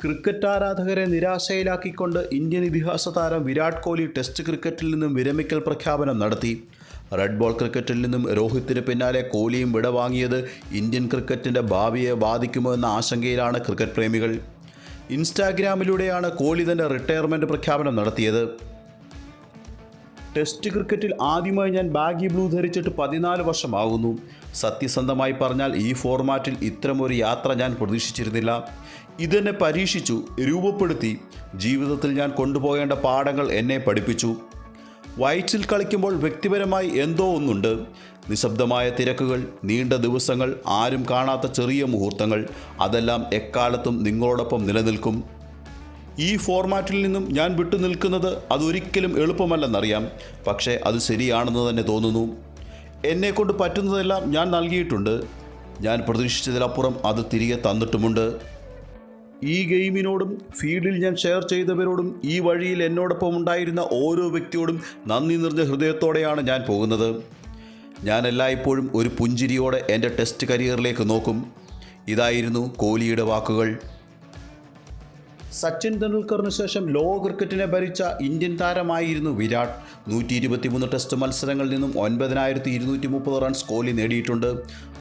Cricket ആരാധകരെ നിരാശയിലാക്കിക്കൊണ്ട് Indian ഇതിഹാസ താരം വിരാട് കോഹ്ലി ടെസ്റ്റ് ക്രിക്കറ്റിൽ നിന്നും വിരമിക്കൽ പ്രഖ്യാപനം നടത്തി. റെഡ് ബോൾ ക്രിക്കറ്റിൽ നിന്നും രോഹിത്തിന് പിന്നാലെ കോഹ്ലിയും വിടവാങ്ങിയത് ഇന്ത്യൻ ക്രിക്കറ്റിന്റെ ഭാവിയെ ബാധിക്കുമോ എന്ന ആശങ്കയിലാണ് ക്രിക്കറ്റ് പ്രേമികൾ. ഇൻസ്റ്റാഗ്രാമിലൂടെയാണ് കോഹ്ലി തന്റെ റിട്ടയർമെന്റ് പ്രഖ്യാപനം നടത്തിയത്. ടെസ്റ്റ് ക്രിക്കറ്റിൽ ആദ്യമായി ഞാൻ ബാഗി ബ്ലൂ ധരിച്ചിട്ട് പതിനാല് വർഷമാകുന്നു സത്യസന്ധമായി പറഞ്ഞാൽ ഈ ഫോർമാറ്റിൽ ഇത്തരമൊരു യാത്ര ഞാൻ പ്രതീക്ഷിച്ചിരുന്നില്ല. ഇതെന്നെ പരീക്ഷിച്ചു രൂപപ്പെടുത്തി. ജീവിതത്തിൽ ഞാൻ കൊണ്ടുപോകേണ്ട പാഠങ്ങൾ എന്നെ പഠിപ്പിച്ചു. വൈറ്റ്സിൽ കളിക്കുമ്പോൾ വ്യക്തിപരമായി എന്തോ ഒന്നുണ്ട്. നിശബ്ദമായ തിരക്കുകൾ നീണ്ട ദിവസങ്ങൾ ആരും കാണാത്ത ചെറിയ മുഹൂർത്തങ്ങൾ അതെല്ലാം എക്കാലത്തും നിങ്ങളോടൊപ്പം നിലനിൽക്കും. ഈ ഫോർമാറ്റിൽ നിന്നും ഞാൻ വിട്ടു നിൽക്കുന്നത് അതൊരിക്കലും എളുപ്പമല്ലെന്നറിയാം. പക്ഷേ അത് ശരിയാണെന്ന് തന്നെ തോന്നുന്നു. എന്നെക്കൊണ്ട് പറ്റുന്നതെല്ലാം ഞാൻ നൽകിയിട്ടുണ്ട്. ഞാൻ പ്രതീക്ഷിച്ചതിലപ്പുറം അത് തിരികെ തന്നിട്ടുമുണ്ട്. ഈ ഗെയിമിനോടും ഫീൽഡിൽ ഞാൻ ഷെയർ ചെയ്തവരോടും ഈ വഴിയിൽ എന്നോടൊപ്പം ഉണ്ടായിരുന്ന ഓരോ വ്യക്തിയോടും നന്ദി നിറഞ്ഞ ഹൃദയത്തോടെയാണ് ഞാൻ പോകുന്നത്. ഞാൻ എല്ലായ്പ്പോഴും ഒരു പുഞ്ചിരിയോടെ എന്റെ ടെസ്റ്റ് കരിയറിലേക്ക് നോക്കും. ഇതായിരുന്നു കോഹ്ലിയുടെ വാക്കുകൾ. സച്ചിൻ തെണ്ടുൽക്കറിന് ശേഷം ലോക ക്രിക്കറ്റിനെ ഭരിച്ച ഇന്ത്യൻ താരമായിരുന്നു വിരാട്. നൂറ്റി ഇരുപത്തിമൂന്ന് ടെസ്റ്റ് മത്സരങ്ങളിൽ നിന്നും ഒൻപതിനായിരത്തി ഇരുന്നൂറ്റി മുപ്പത് റൺസ് കോഹ്ലി നേടിയിട്ടുണ്ട്.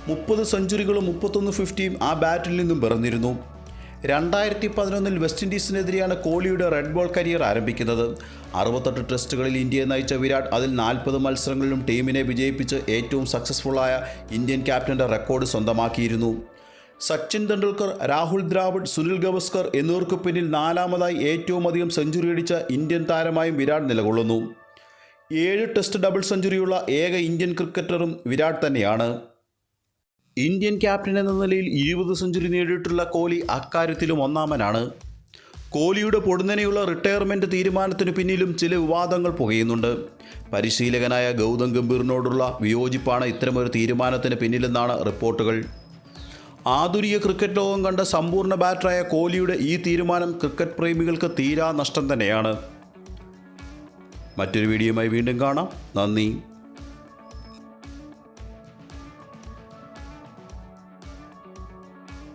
മുപ്പത് സെഞ്ചുറികളും മുപ്പത്തൊന്ന് ഫിഫ്റ്റിയും ആ ബാറ്റിൽ നിന്നും പിറന്നിരുന്നു. രണ്ടായിരത്തി പതിനൊന്നിൽ വെസ്റ്റ് ഇൻഡീസിനെതിരെയാണ് കോഹ്ലിയുടെ റെഡ് ബോൾ കരിയർ ആരംഭിക്കുന്നത്. അറുപത്തെട്ട് ടെസ്റ്റുകളിൽ ഇന്ത്യയെ നയിച്ച വിരാട് അതിൽ നാൽപ്പത് മത്സരങ്ങളിലും ടീമിനെ വിജയിപ്പിച്ച് ഏറ്റവും സക്സസ്ഫുള്ളായ ഇന്ത്യൻ ക്യാപ്റ്റന്റെ റെക്കോർഡ് സ്വന്തമാക്കിയിരുന്നു. സച്ചിൻ തെണ്ടുൽക്കർ രാഹുൽ ദ്രാവിഡ് സുനിൽ ഗവസ്കർ എന്നിവർക്ക് പിന്നിൽ നാലാമതായി ഏറ്റവും അധികം സെഞ്ചുറി അടിച്ച ഇന്ത്യൻ താരമായും വിരാട് നിലകൊള്ളുന്നു. ഏഴ് ടെസ്റ്റ് ഡബിൾ സെഞ്ചുറിയുള്ള ഏക ഇന്ത്യൻ ക്രിക്കറ്ററും വിരാട് തന്നെയാണ്. ഇന്ത്യൻ ക്യാപ്റ്റൻ എന്ന നിലയിൽ ഇരുപത് സെഞ്ചുറി നേടിയിട്ടുള്ള കോഹ്ലി അക്കാര്യത്തിലും ഒന്നാമനാണ്. കോഹ്ലിയുടെ പൊടുന്നനെയുള്ള റിട്ടയർമെന്റ് തീരുമാനത്തിന് പിന്നിലും ചില വിവാദങ്ങൾ പുകയുന്നുണ്ട്. പരിശീലകനായ ഗൗതം ഗംഭീറിനോടുള്ള വിയോജിപ്പാണ് ഇത്തരമൊരു തീരുമാനത്തിന് പിന്നിലെന്നാണ് റിപ്പോർട്ടുകൾ. ആധുനിക ക്രിക്കറ്റ് ലോകം കണ്ട സമ്പൂർണ ബാറ്ററായ കോഹ്ലിയുടെ ഈ തീരുമാനം ക്രിക്കറ്റ് പ്രേമികൾക്ക് തീരാ നഷ്ടം തന്നെയാണ്. മറ്റൊരു വീഡിയോയുമായി വീണ്ടും കാണാം. നന്ദി.